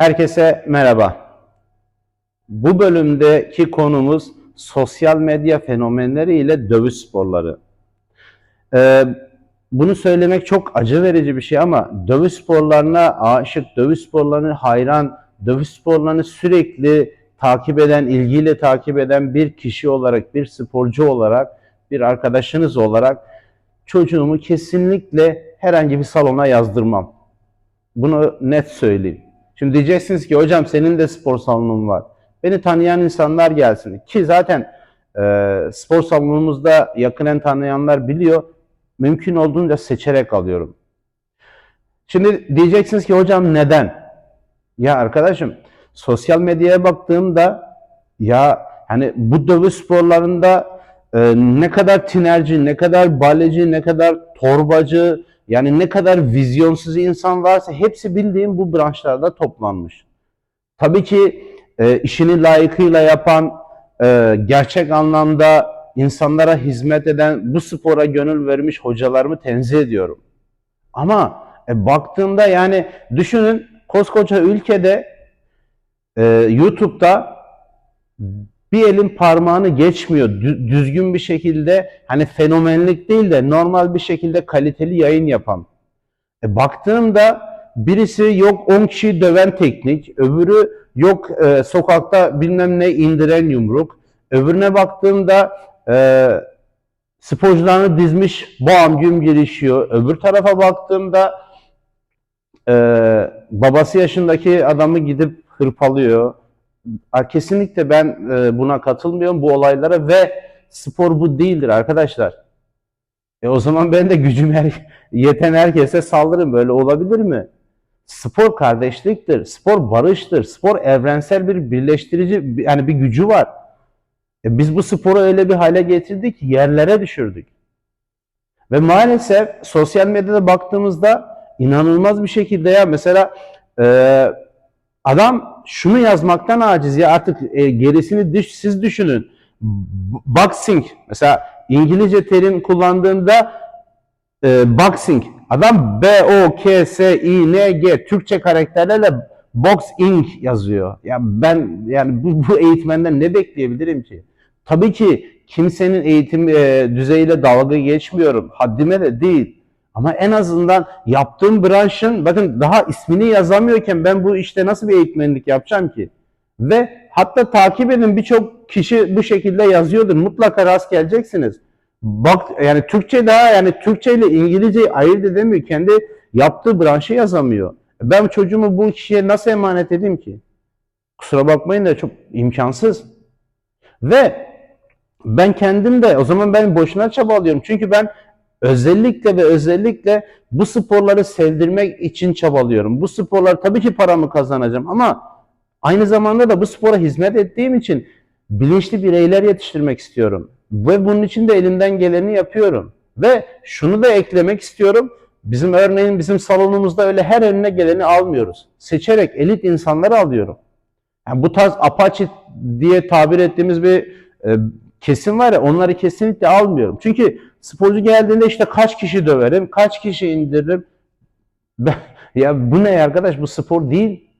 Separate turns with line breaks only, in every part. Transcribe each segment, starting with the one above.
Herkese merhaba. Bu bölümdeki konumuz sosyal medya fenomenleri ile dövüş sporları. Ee, bunu söylemek çok acı verici bir şey ama dövüş sporlarına aşık, dövüş sporlarına hayran, dövüş sporlarını sürekli takip eden, ilgiyle takip eden bir kişi olarak, bir sporcu olarak, bir arkadaşınız olarak çocuğumu kesinlikle herhangi bir salona yazdırmam. Bunu net söyleyeyim. Şimdi diyeceksiniz ki hocam senin de spor salonun var. Beni tanıyan insanlar gelsin. Ki zaten e, spor salonumuzda yakinen tanıyanlar biliyor. Mümkün olduğunca seçerek alıyorum. Şimdi diyeceksiniz ki hocam neden? Ya arkadaşım sosyal medyaya baktığımda ya hani bu dövüş sporlarında e, ne kadar tinerci, ne kadar baleci, ne kadar torbacı, yani ne kadar vizyonsuz insan varsa hepsi bildiğim bu branşlarda toplanmış. Tabii ki e, işini layıkıyla yapan, e, gerçek anlamda insanlara hizmet eden, bu spora gönül vermiş hocalarımı tenzih ediyorum. Ama e, baktığımda yani düşünün koskoca ülkede e, YouTube'da bir elin parmağını geçmiyor. Dü- düzgün bir şekilde hani fenomenlik değil de normal bir şekilde kaliteli yayın yapan. E, baktığımda birisi yok 10 kişiyi döven teknik, öbürü yok e, sokakta bilmem ne indiren yumruk. Öbürüne baktığımda e, sporcularını dizmiş bam güm girişiyor. Öbür tarafa baktığımda e, babası yaşındaki adamı gidip hırpalıyor. Kesinlikle ben e, buna katılmıyorum bu olaylara ve spor bu değildir arkadaşlar. E o zaman ben de gücüm her, yeten herkese saldırırım. Böyle olabilir mi? Spor kardeşliktir, spor barıştır, spor evrensel bir birleştirici bir- yani bir gücü var. E biz bu sporu öyle bir hale getirdik, yerlere düşürdük. Ve maalesef sosyal medyada baktığımızda inanılmaz bir şekilde ya mesela e, Adam şunu yazmaktan aciz ya artık e, gerisini düş, siz düşünün. Boxing mesela İngilizce terim kullandığında e, boxing adam B O K S I N G Türkçe karakterlerle boxing yazıyor. Ya ben yani bu, bu eğitmenden ne bekleyebilirim ki? Tabii ki kimsenin eğitim e, düzeyiyle dalga geçmiyorum. Haddime de değil. Ama en azından yaptığım branşın bakın daha ismini yazamıyorken ben bu işte nasıl bir eğitmenlik yapacağım ki? Ve hatta takip edin birçok kişi bu şekilde yazıyordur. Mutlaka rast geleceksiniz. Bak yani Türkçe daha yani Türkçe ile İngilizceyi ayırt edemiyor. Kendi yaptığı branşı yazamıyor. Ben çocuğumu bu kişiye nasıl emanet edeyim ki? Kusura bakmayın da çok imkansız. Ve ben kendim de o zaman ben boşuna çabalıyorum. Çünkü ben özellikle ve özellikle bu sporları sevdirmek için çabalıyorum. Bu sporlar tabii ki paramı kazanacağım ama aynı zamanda da bu spora hizmet ettiğim için bilinçli bireyler yetiştirmek istiyorum. Ve bunun için de elimden geleni yapıyorum. Ve şunu da eklemek istiyorum. Bizim örneğin bizim salonumuzda öyle her önüne geleni almıyoruz. Seçerek elit insanları alıyorum. Yani bu tarz apaçi diye tabir ettiğimiz bir e, kesim var ya onları kesinlikle almıyorum. Çünkü sporcu geldiğinde işte kaç kişi döverim, kaç kişi indiririm. Ben- ya bu ne arkadaş bu spor değil.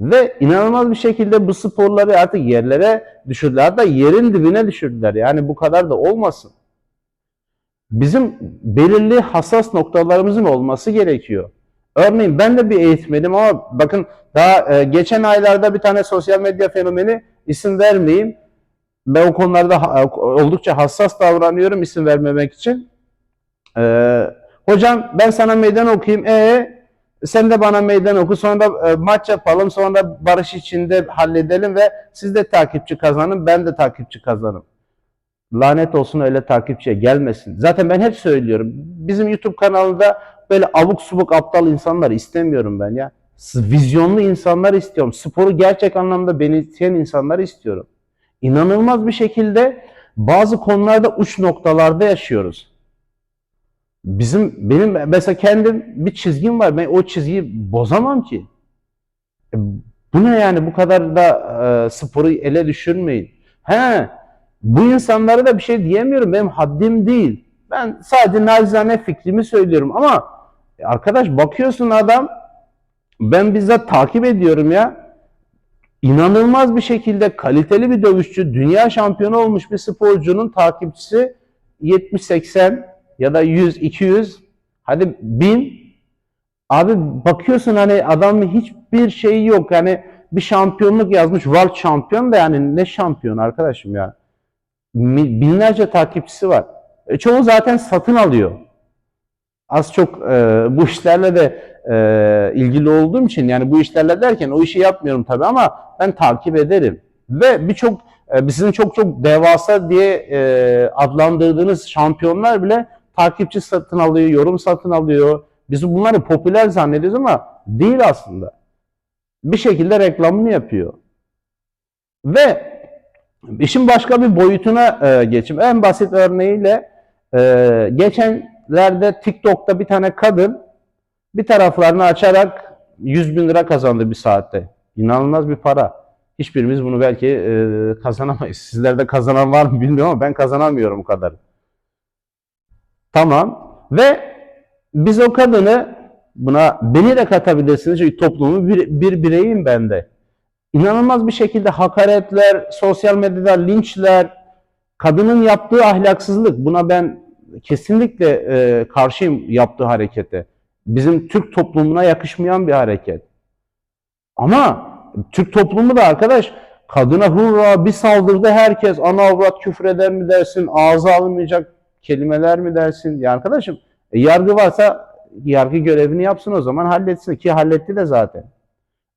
Ve inanılmaz bir şekilde bu sporları artık yerlere düşürdüler. Hatta yerin dibine düşürdüler. Yani bu kadar da olmasın. Bizim belirli hassas noktalarımızın olması gerekiyor. Örneğin ben de bir eğitmenim ama bakın daha e, geçen aylarda bir tane sosyal medya fenomeni isim vermeyeyim. Ben o konularda oldukça hassas davranıyorum isim vermemek için. Ee, hocam ben sana meydan okuyayım. E sen de bana meydan oku. Sonra da e, maç yapalım. Sonra da barış içinde halledelim ve siz de takipçi kazanın. Ben de takipçi kazanım. Lanet olsun öyle takipçiye gelmesin. Zaten ben hep söylüyorum. Bizim YouTube kanalında böyle abuk subuk aptal insanlar istemiyorum ben ya. Vizyonlu insanlar istiyorum. Sporu gerçek anlamda benimseyen insanları istiyorum. İnanılmaz bir şekilde bazı konularda uç noktalarda yaşıyoruz. Bizim benim mesela kendim bir çizgim var. Ben o çizgiyi bozamam ki. E, bu ne yani bu kadar da e, sporu ele düşürmeyin. He, bu insanlara da bir şey diyemiyorum. Benim haddim değil. Ben sadece nacizane fikrimi söylüyorum ama e, arkadaş bakıyorsun adam Ben bizzat takip ediyorum ya. İnanılmaz bir şekilde kaliteli bir dövüşçü, dünya şampiyonu olmuş bir sporcunun takipçisi 70-80 ya da 100-200 hadi 1000 Abi bakıyorsun hani adamın hiçbir şeyi yok. Yani bir şampiyonluk yazmış. World şampiyon da yani ne şampiyon arkadaşım ya. Binlerce takipçisi var. E, çoğu zaten satın alıyor. Az çok e, bu işlerle de e, ilgili olduğum için yani bu işlerle derken o işi yapmıyorum tabii ama ben takip ederim. Ve birçok e, bizim çok çok devasa diye e, adlandırdığınız şampiyonlar bile takipçi satın alıyor, yorum satın alıyor. Biz bunları popüler zannediyoruz ama değil aslında. Bir şekilde reklamını yapıyor. Ve işin başka bir boyutuna e, geçeyim. En basit örneğiyle e, geçenlerde TikTok'ta bir tane kadın bir taraflarını açarak 100 bin lira kazandı bir saatte. İnanılmaz bir para. Hiçbirimiz bunu belki e, kazanamayız. Sizlerde kazanan var mı bilmiyorum ama ben kazanamıyorum o kadar. Tamam. Ve biz o kadını buna beni de katabilirsiniz çünkü toplumun bir, bir bireyiyim ben de. İnanılmaz bir şekilde hakaretler, sosyal medyada linçler, kadının yaptığı ahlaksızlık buna ben kesinlikle e, karşıyım yaptığı harekete. Bizim Türk toplumuna yakışmayan bir hareket. Ama Türk toplumu da arkadaş kadına hurra bir saldırdı herkes ana avrat küfür eder mi dersin, ağza alınmayacak kelimeler mi dersin? Ya arkadaşım e, yargı varsa yargı görevini yapsın o zaman halletsin ki halletti de zaten.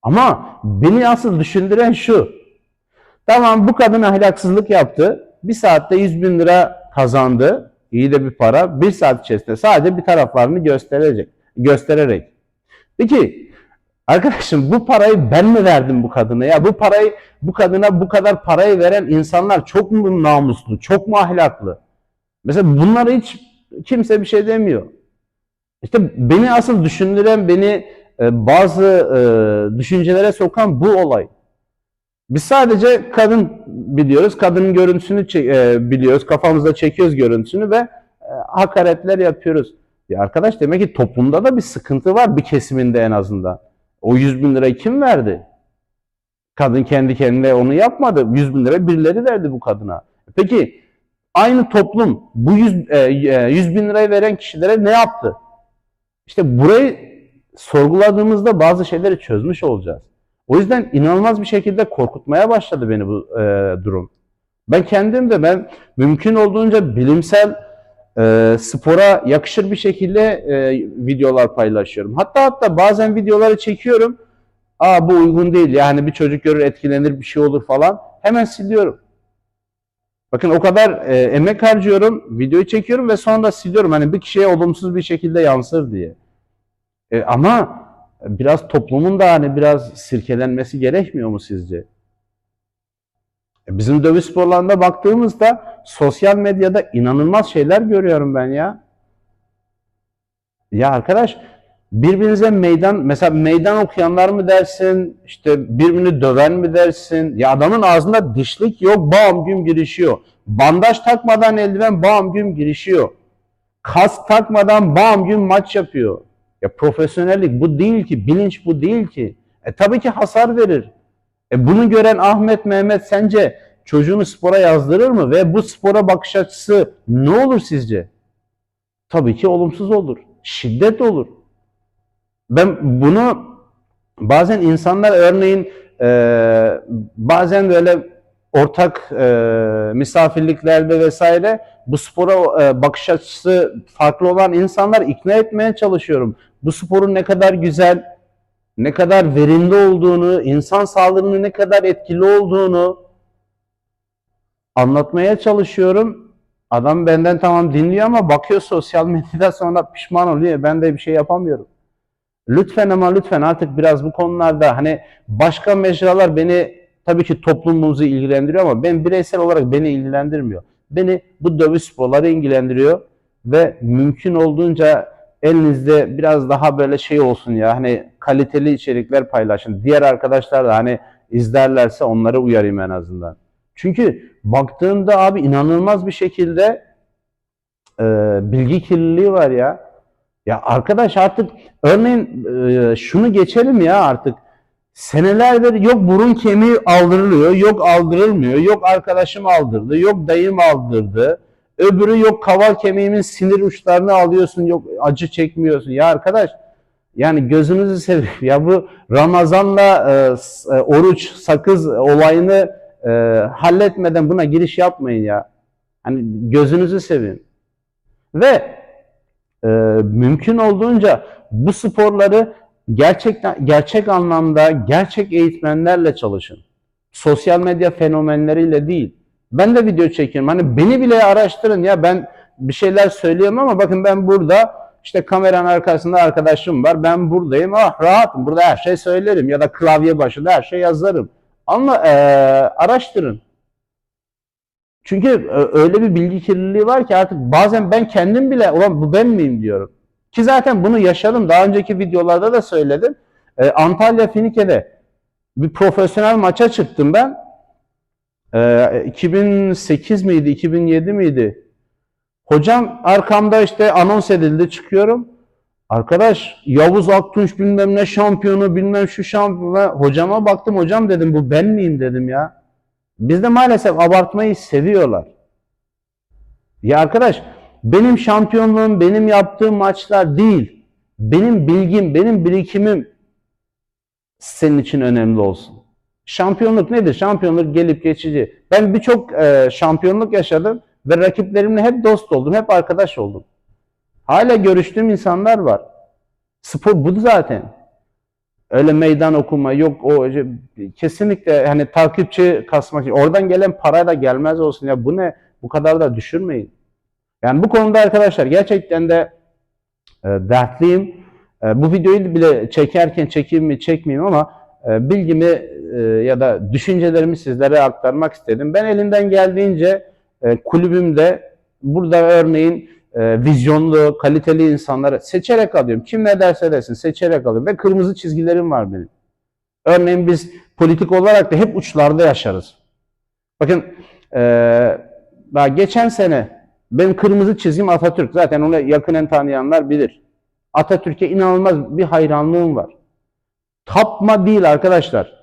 Ama beni asıl düşündüren şu. Tamam bu kadın ahlaksızlık yaptı. Bir saatte 100 bin lira kazandı. İyi de bir para. Bir saat içerisinde sadece bir taraflarını gösterecek, göstererek. Peki arkadaşım bu parayı ben mi verdim bu kadına? Ya bu parayı bu kadına bu kadar parayı veren insanlar çok mu namuslu, çok mu ahlaklı? Mesela bunları hiç kimse bir şey demiyor. İşte beni asıl düşündüren, beni e, bazı e, düşüncelere sokan bu olay. Biz sadece kadın biliyoruz, kadının görüntüsünü e, biliyoruz, kafamızda çekiyoruz görüntüsünü ve e, hakaretler yapıyoruz. Ya arkadaş demek ki toplumda da bir sıkıntı var bir kesiminde en azından. O 100 bin lirayı kim verdi? Kadın kendi kendine onu yapmadı. 100 bin lira birileri verdi bu kadına. Peki aynı toplum bu 100, e, e, 100 bin lirayı veren kişilere ne yaptı? İşte burayı sorguladığımızda bazı şeyleri çözmüş olacağız. O yüzden inanılmaz bir şekilde korkutmaya başladı beni bu e, durum. Ben kendim de ben mümkün olduğunca bilimsel e, spora yakışır bir şekilde e, videolar paylaşıyorum. Hatta hatta bazen videoları çekiyorum. Aa bu uygun değil. Yani bir çocuk görür etkilenir bir şey olur falan. Hemen siliyorum. Bakın o kadar e, emek harcıyorum, videoyu çekiyorum ve sonra siliyorum. Hani bir kişiye olumsuz bir şekilde yansır diye. E, ama biraz toplumun da hani biraz sirkelenmesi gerekmiyor mu sizce? E, bizim dövüş sporlarına baktığımızda sosyal medyada inanılmaz şeyler görüyorum ben ya. Ya arkadaş birbirinize meydan mesela meydan okuyanlar mı dersin işte birbirini döven mi dersin ya adamın ağzında dişlik yok bam güm girişiyor bandaj takmadan eldiven bam güm girişiyor kas takmadan bam güm maç yapıyor ya profesyonellik bu değil ki bilinç bu değil ki. E tabii ki hasar verir. E bunu gören Ahmet Mehmet sence çocuğunu spora yazdırır mı? Ve bu spora bakış açısı ne olur sizce? Tabii ki olumsuz olur. Şiddet olur. Ben bunu bazen insanlar örneğin e, bazen böyle ortak e, misafirliklerde vesaire bu spora e, bakış açısı farklı olan insanlar ikna etmeye çalışıyorum. Bu sporun ne kadar güzel, ne kadar verimli olduğunu, insan sağlığının ne kadar etkili olduğunu anlatmaya çalışıyorum. Adam benden tamam dinliyor ama bakıyor sosyal medyada sonra pişman oluyor. Ben de bir şey yapamıyorum. Lütfen ama lütfen artık biraz bu konularda hani başka mecralar beni tabii ki toplumumuzu ilgilendiriyor ama ben bireysel olarak beni ilgilendirmiyor. Beni bu dövüş sporları ilgilendiriyor ve mümkün olduğunca elinizde biraz daha böyle şey olsun ya hani kaliteli içerikler paylaşın. Diğer arkadaşlar da hani izlerlerse onları uyarayım en azından. Çünkü baktığımda abi inanılmaz bir şekilde e, bilgi kirliliği var ya. Ya arkadaş artık örneğin e, şunu geçelim ya artık. Senelerdir yok burun kemiği aldırılıyor, yok aldırılmıyor, yok arkadaşım aldırdı, yok dayım aldırdı. Öbürü yok kaval kemiğimin sinir uçlarını alıyorsun, yok acı çekmiyorsun. Ya arkadaş yani gözünüzü seveyim. Ya bu Ramazan'la e, e, oruç, sakız olayını e, halletmeden buna giriş yapmayın ya. Hani gözünüzü seveyim. Ve e, mümkün olduğunca bu sporları gerçekten gerçek anlamda gerçek eğitmenlerle çalışın. Sosyal medya fenomenleriyle değil. Ben de video çekiyorum. Hani beni bile araştırın ya ben bir şeyler söylüyorum ama bakın ben burada işte kameranın arkasında arkadaşım var. Ben buradayım. Ah rahatım. Burada her şey söylerim ya da klavye başında her şey yazarım. Ama e, araştırın. Çünkü ö- öyle bir bilgi kirliliği var ki artık bazen ben kendim bile ulan bu ben miyim diyorum. Ki zaten bunu yaşadım. Daha önceki videolarda da söyledim. Ee, Antalya Finike'de bir profesyonel maça çıktım ben. Ee, 2008 miydi, 2007 miydi? Hocam arkamda işte anons edildi çıkıyorum. Arkadaş Yavuz Aktunç bilmem ne şampiyonu bilmem şu şampiyonu. Hocama baktım hocam dedim bu ben miyim dedim ya. Bizde maalesef abartmayı seviyorlar. Ya arkadaş benim şampiyonluğum benim yaptığım maçlar değil. Benim bilgim, benim birikimim senin için önemli olsun. Şampiyonluk nedir? Şampiyonluk gelip geçici. Ben birçok e, şampiyonluk yaşadım ve rakiplerimle hep dost oldum, hep arkadaş oldum. Hala görüştüğüm insanlar var. Spor bu zaten. Öyle meydan okuma yok o kesinlikle hani takipçi kasmak oradan gelen para da gelmez olsun ya bu ne bu kadar da düşürmeyin. Yani bu konuda arkadaşlar gerçekten de e, dertliyim. E, bu videoyu bile çekerken çekeyim mi çekmeyeyim ama e, bilgimi e, ya da düşüncelerimi sizlere aktarmak istedim. Ben elimden geldiğince e, kulübümde burada örneğin e, vizyonlu, kaliteli insanları seçerek alıyorum. Kim ne derse desin seçerek alıyorum. Ve kırmızı çizgilerim var benim. Örneğin biz politik olarak da hep uçlarda yaşarız. Bakın daha geçen sene benim kırmızı çizgim Atatürk. Zaten onu yakinen tanıyanlar bilir. Atatürk'e inanılmaz bir hayranlığım var. Tapma değil arkadaşlar.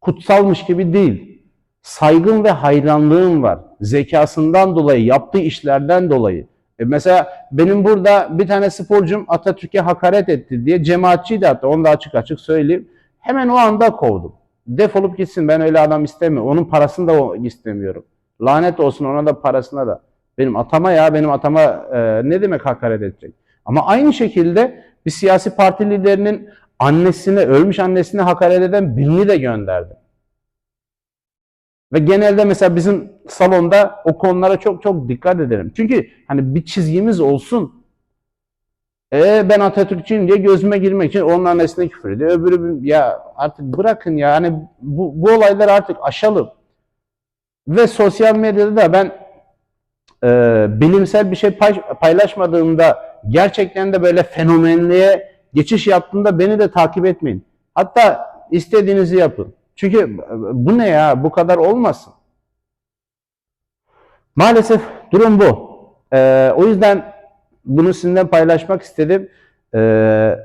Kutsalmış gibi değil. Saygım ve hayranlığım var. Zekasından dolayı, yaptığı işlerden dolayı. E mesela benim burada bir tane sporcum Atatürk'e hakaret etti diye cemaatçiydi hatta onu da açık açık söyleyeyim. Hemen o anda kovdum. Defolup gitsin ben öyle adam istemiyorum. Onun parasını da istemiyorum. Lanet olsun ona da parasına da. Benim atama ya benim atama e, ne demek hakaret edecek? Ama aynı şekilde bir siyasi parti liderinin annesine, ölmüş annesine hakaret eden birini de gönderdi. Ve genelde mesela bizim salonda o konulara çok çok dikkat ederim. Çünkü hani bir çizgimiz olsun. E ben Atatürkçüyüm diye gözüme girmek için onun annesine küfür ediyor. Öbürü ya artık bırakın ya hani bu, bu olayları artık aşalım. Ve sosyal medyada da ben e, bilimsel bir şey pay- paylaşmadığımda gerçekten de böyle fenomenliğe geçiş yaptığımda beni de takip etmeyin. Hatta istediğinizi yapın. Çünkü e, bu ne ya? Bu kadar olmasın. Maalesef durum bu. Ee, o yüzden bunu sizinle paylaşmak istedim. Ee,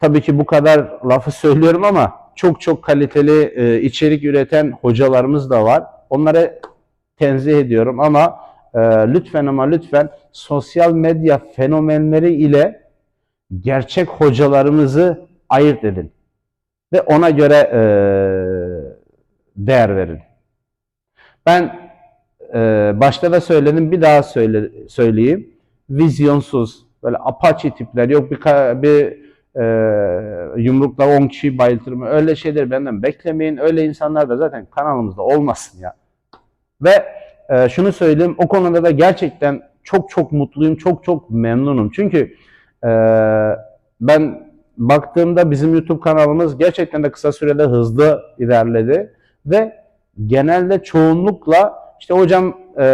tabii ki bu kadar lafı söylüyorum ama çok çok kaliteli e, içerik üreten hocalarımız da var. Onları tenzih ediyorum ama e, lütfen ama lütfen sosyal medya fenomenleri ile gerçek hocalarımızı ayırt edin. Ve ona göre e, değer verin. Ben e, başta da söyledim bir daha söyle, söyleyeyim. Vizyonsuz, böyle apaçi tipler yok bir, bir e, yumrukla 10 kişiyi bayıltırım. Öyle şeyler benden beklemeyin. Öyle insanlar da zaten kanalımızda olmasın ya. Ve e, şunu söyleyeyim o konuda da gerçekten çok çok mutluyum, çok çok memnunum. Çünkü ben baktığımda bizim YouTube kanalımız gerçekten de kısa sürede hızlı ilerledi ve genelde çoğunlukla işte hocam e,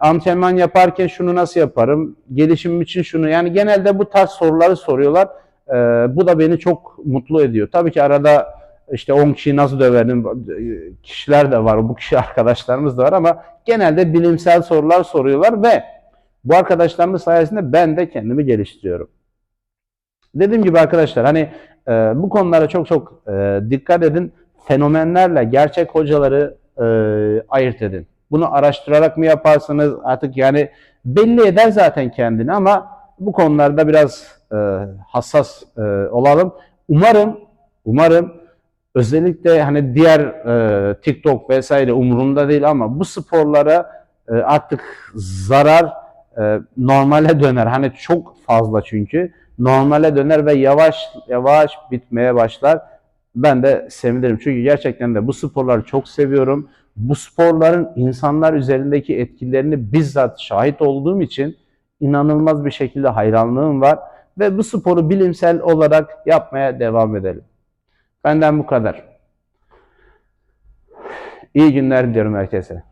antrenman yaparken şunu nasıl yaparım, gelişimim için şunu yani genelde bu tarz soruları soruyorlar. E, bu da beni çok mutlu ediyor. Tabii ki arada işte 10 kişiyi nasıl döverim kişiler de var, bu kişi arkadaşlarımız da var ama genelde bilimsel sorular soruyorlar ve bu arkadaşlarımız sayesinde ben de kendimi geliştiriyorum. Dediğim gibi arkadaşlar hani e, bu konulara çok çok e, dikkat edin. Fenomenlerle gerçek hocaları e, ayırt edin. Bunu araştırarak mı yaparsınız artık yani belli eder zaten kendini ama bu konularda biraz e, hassas e, olalım. Umarım umarım özellikle hani diğer e, TikTok vesaire umurumda değil ama bu sporlara e, artık zarar e, normale döner. Hani çok fazla çünkü normale döner ve yavaş yavaş bitmeye başlar. Ben de sevinirim. Çünkü gerçekten de bu sporları çok seviyorum. Bu sporların insanlar üzerindeki etkilerini bizzat şahit olduğum için inanılmaz bir şekilde hayranlığım var. Ve bu sporu bilimsel olarak yapmaya devam edelim. Benden bu kadar. İyi günler diliyorum herkese.